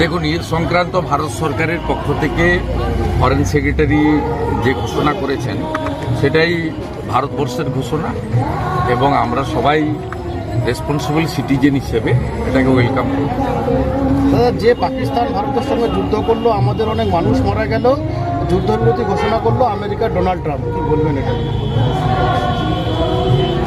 দেখুন এর সংক্রান্ত ভারত সরকারের পক্ষ থেকে ফরেন সেক্রেটারি যে ঘোষণা করেছেন সেটাই ভারতবর্ষের ঘোষণা এবং আমরা সবাই রেসপন্সিবল সিটিজেন হিসেবে এটাকে ওয়েলকাম দাদা যে পাকিস্তান ভারতের সঙ্গে যুদ্ধ করল আমাদের অনেক মানুষ মারা গেল যুদ্ধবিরতি ঘোষণা করল আমেরিকা ডোনাল্ড ট্রাম্প। কি বলবেন এটা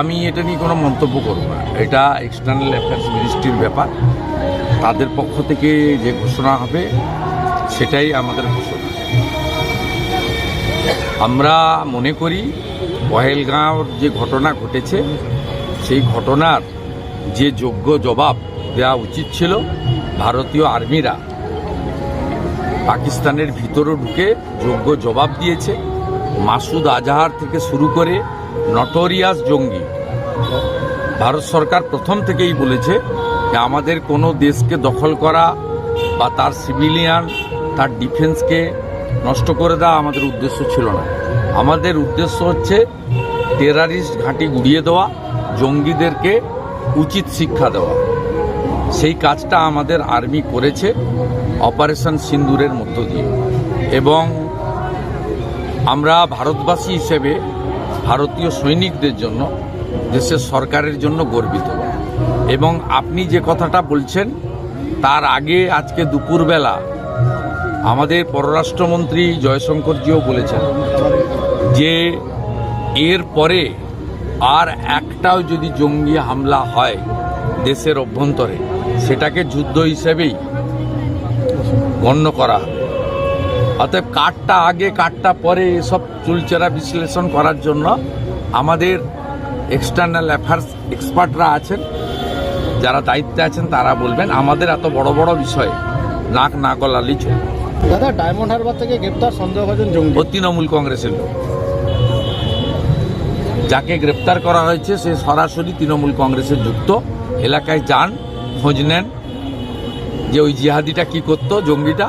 আমি এটা নিয়ে কোনো মন্তব্য করব না। এটা এক্সটার্নাল অ্যাফেয়ার্স মিনিস্ট্রির ব্যাপার। তাদের পক্ষ থেকে যে ঘোষণা হবে, সেটাই আমাদের ঘোষণা। আমরা মনে করি পহেলগাঁওর যে ঘটনা ঘটেছে, সেই ঘটনার যে যোগ্য জবাব দেওয়া উচিত ছিল ভারতীয় আর্মিরা। পাকিস্তানের ভিতরে ঢুকে যোগ্য জবাব দিয়েছে মাসুদ আজাহার থেকে শুরু করে নটোরিয়াস জঙ্গি। ভারত সরকার প্রথম থেকেই বলেছে যে আমাদের কোনো দেশকে দখল করা বা তার সিভিলিয়ান, তার ডিফেন্সকে নষ্ট করে দেওয়া আমাদের উদ্দেশ্য ছিল না। আমাদের উদ্দেশ্য হচ্ছে টেরারিস্ট ঘাঁটি গুড়িয়ে দেওয়া, জঙ্গিদেরকে উচিত শিক্ষা দেওয়া। সেই কাজটা আমাদের আর্মি করেছে অপারেশন সিন্দুরের মধ্য দিয়ে। এবং আমরা ভারতবাসী হিসেবে ভারতীয় সৈনিকদের জন্য, দেশের সরকারের জন্য গর্বিত। এবং আপনি যে কথাটা বলছেন, তার আগে আজকে দুপুরবেলা আমাদের পররাষ্ট্রমন্ত্রী জয়শঙ্করজিও বলেছেন যে এর পরে আর একটাও যদি জঙ্গি হামলা হয় দেশের অভ্যন্তরে, সেটাকে যুদ্ধ হিসেবেই গণ্য করা অতএব কাঠটা আগে কাঠটা পরে এসব চুলচেরা বিশ্লেষণ করার জন্য আমাদের এক্সটার্নাল অ্যাফেয়ার্স এক্সপার্টরা আছেন। যারা দায়িত্বে আছেন তারা বলবেন আমাদের এত বড় বড় বিষয়ে নাক না গলালি চলবে। দাদা ডায়মন্ড হারবার থেকে গ্রেপ্তার সন্দেহভাজন জঙ্গি। ও তৃণমূল কংগ্রেসের লোক। যাকে গ্রেপ্তার করা হয়েছে সে সরাসরি তৃণমূল কংগ্রেসের যুক্ত। এলাকায় যান খোঁজ নেন যে ওই জিহাদিটা কি করতো জঙ্গিটা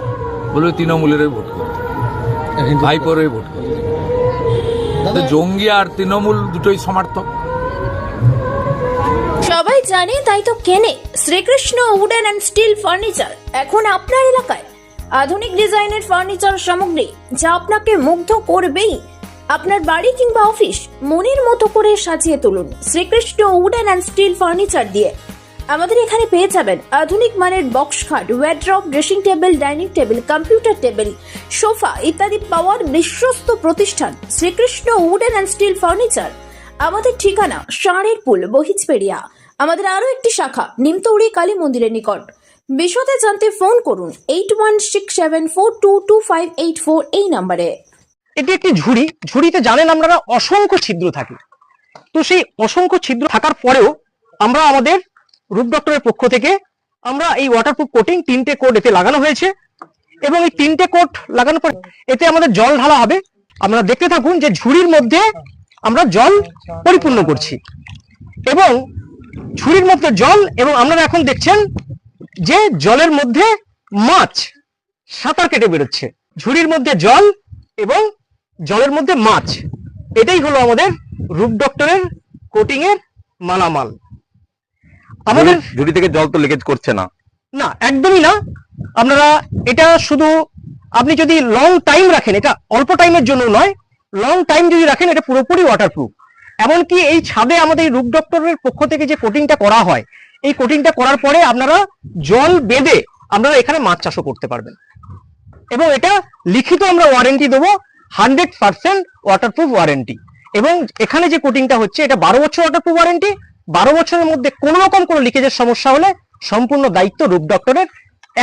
বলে তৃণমূলেরই ভোট করত। ভাইপোরই ভোট করতো। জঙ্গি আর তৃণমূল দুটোই সমর্থক। জানে, তাই তো কেনে। Srikrishna wooden and steel furniture. এখন আপনার এলাকায় আধুনিক ডিজাইনের ফার্নিচার সামগ্রী, যা আপনাকে মুগ্ধ করবেই। আপনার বাড়ি কিংবা অফিস, মনের মতো করে সাজিয়ে তুলুন Srikrishna wooden and steel furniture দিয়ে। আমাদের এখানে পেয়ে যাবেন আধুনিক মানের বক্স খাট wardrobe dressing table dining table computer table sofa ইত্যাদি পাওয়ার বিশ্বস্ত প্রতিষ্ঠান Srikrishna wooden and steel furniture. আমাদের ঠিকানা ষাঁড়ের পুল বহিজপেড়িয়া আমাদের আরও একটি শাখা, নিমতৌড়ি কালী মন্দিরের নিকট। বিশদে জানতে ফোন করুন eight one six seven four two two five eight four এই নাম্বারে এটি একটি ঝুড়ি, ঝুড়িতে জানেন আপনারা অসংখ্য ছিদ্র থাকে। তো সেই অসংখ্য ছিদ্র থাকার পরেও আমরা আমাদের রূপ ডক্টরের পক্ষ থেকে আমরা এই ওয়াটারপ্রুফ কোটিং তিনটে কোট এতে লাগানো হয়েছে এবং এই তিনটে কোট লাগানোর পর এতে আমাদের জল ঢালা হবে। আমরা দেখতে থাকুন যে ঝুড়ির মধ্যে আমরা জল পরিপূর্ণ করছি। এবং ঝুড়ির মধ্যে জল এবং আপনারা এখন দেখছেন যে জলের মধ্যে মাছ সাঁতার কেটে বেরোচ্ছে। ঝুড়ির মধ্যে জল এবং জলের মধ্যে মাছ। এটাই হলো আমাদের রূপ ডক্টরের কোটিং এর মালামাল। আমাদের ঝুড়ি থেকে জল তো লিকেজ করছে না। না একদমই না। আপনারা এটা শুধু আপনি যদি লং টাইম রাখেন এটা অল্প টাইমের জন্য নয় লং টাইম যদি রাখেন এটা পুরোপুরি ওয়াটারপ্রুফ এমনকি এই ছাদে আমাদের এই রূপ ডক্টরের পক্ষ থেকে যে কোটিংটা করা হয়, এই কোটিংটা করার পরে আপনারা জল বেঁধে আপনারা এখানে মাছ চাষও করতে পারবেন। এবং এটা লিখিত আমরা ওয়ারেন্টি দেবো হান্ড্রেড পার্সেন্ট ওয়াটারপ্রুফ ওয়ারেন্টি এবং এখানে যে কোটিংটা হচ্ছে, এটা বারো বছর ওয়াটারপ্রুফ ওয়ারেন্টি বারো বছরের মধ্যে কোনো রকম কোনো লিকেজের সমস্যা হলে সম্পূর্ণ দায়িত্ব রূপ ডক্টরের,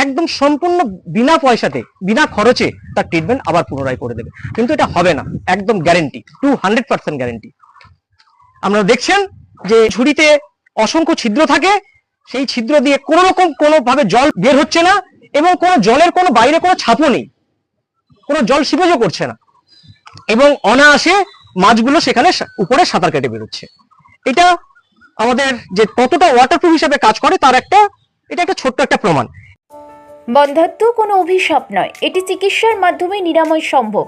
একদম সম্পূর্ণ বিনা পয়সাতে, বিনা খরচে তার ট্রিটমেন্ট আবার পুনরায় করে দেবে। কিন্তু এটা হবে না, একদম guarantee two hundred percent guarantee আপনারা দেখছেন যে ঝুড়িতে অসংখ্য ছিদ্র থাকে, সেই ছিদ্র দিয়ে কোনো রকম কোনো ভাবে জল বের হচ্ছে না এবং কোনো জলের কোনো বাইরে কোনো ছাপও নেই। কোনো জল সিবেজও করছে না। এবং অনায়াসে মাছগুলো সেখানে উপরে সাঁতার কেটে বেরোচ্ছে। এটা আমাদের যে কতটা ওয়াটারপ্রুফ হিসেবে কাজ করে, তার একটা এটা একটা ছোট্ট একটা প্রমাণ। বন্ধাত্ম কোনো অভিশাপ নয়। এটি চিকিৎসার মাধ্যমে নিরাময় সম্ভব।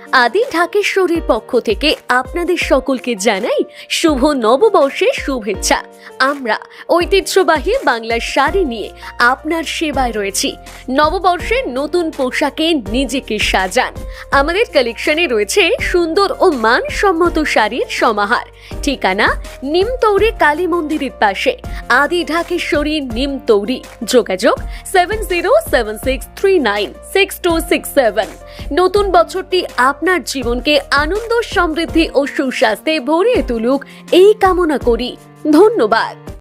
আদি ঢাকেশ্বরীর পক্ষ থেকে আপনাদের সকলকে জানাই শুভ নববর্ষের শুভেচ্ছা। আমরা ঐতিহ্যবাহী বাংলার শাড়ি নিয়ে আপনার সেবায় রয়েছি। নববর্ষের নতুন পোশাকে নিজেকে সাজান। আমাদের কালেকশনে রয়েছে সুন্দর ও মানসম্মত শাড়ির সমাহার। ঠিকানা নিমতৌরি কালী মন্দিরের পাশে। আদি ঢাকেশ্বরী নিমতৌরি যোগাযোগ seven zero seven six three nine six two six seven নতুন বছরটি আপনার জীবনকে আনন্দ সমৃদ্ধি ও সুস্বাস্থ্যে ভরিয়ে তুলুক। এই কামনা করি। ধন্যবাদ।